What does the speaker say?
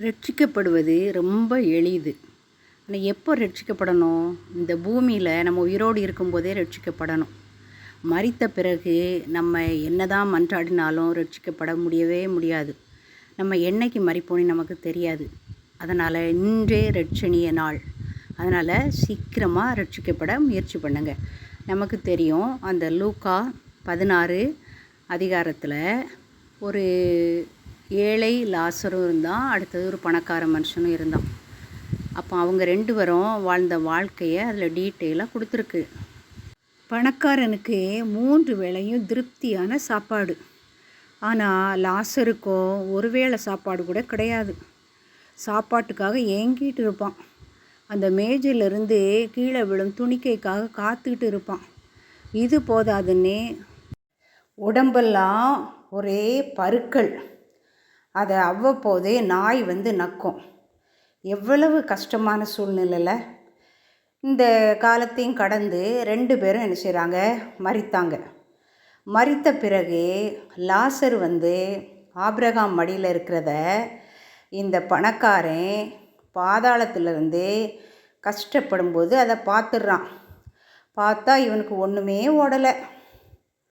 ரட்சிக்கப்படுவது ரொம்ப எளிது. ஆனால் எப்போ ரட்சிக்கப்படணும்? இந்த பூமியில் நம்ம உயிரோடு இருக்கும்போதே ரட்சிக்கப்படணும். மறித்த பிறகு நம்ம என்னதான் மன்றாடினாலும் ரட்சிக்கப்பட முடியவே முடியாது. நம்ம என்னைக்கு மறிப்போன்னு நமக்கு தெரியாது. அதனால் இன்றே ரட்சணிய நாள். அதனால் சீக்கிரமாக ரட்சிக்கப்பட முயற்சி பண்ணுங்க. நமக்கு தெரியும் அந்த லூக்கா பதினாறு அதிகாரத்தில் ஒரு ஏழை லாசரும் இருந்தான் அடுத்தது ஒரு பணக்கார மனுஷனும் இருந்தான். அப்போ அவங்க ரெண்டு பேரும் வாழ்ந்த வாழ்க்கையை அதில் டீட்டெயிலாக கொடுத்துருக்கு. பணக்காரனுக்கு மூன்று வேளையும் திருப்தியான சாப்பாடு. ஆனால் லாசருக்கோ ஒரு வேளை சாப்பாடு கூட கிடையாது. சாப்பாட்டுக்காக ஏங்கிட்டு இருப்பான். அந்த மேஜிலிருந்து கீழே விழும் துணிக்கைக்காக காத்துக்கிட்டு இருப்பான். இது போதாதுன்னே உடம்பெல்லாம் ஒரே பருக்கள். அதை அவ்வப்போதே நாய் வந்து நக்கும். எவ்வளவு கஷ்டமான சூழ்நிலையில் இந்த காலத்தையும் கடந்து ரெண்டு பேரும் என்ன செய்கிறாங்க மறித்தாங்க மறித்த பிறகு லாசர் வந்து ஆப்ரகாம் மடியில் இருக்கிறத இந்த பணக்காரன் பாதாளத்திலிருந்து கஷ்டப்படும்போது அதை பார்த்துடுறான். பார்த்தா இவனுக்கு ஒன்றுமே ஓடலை.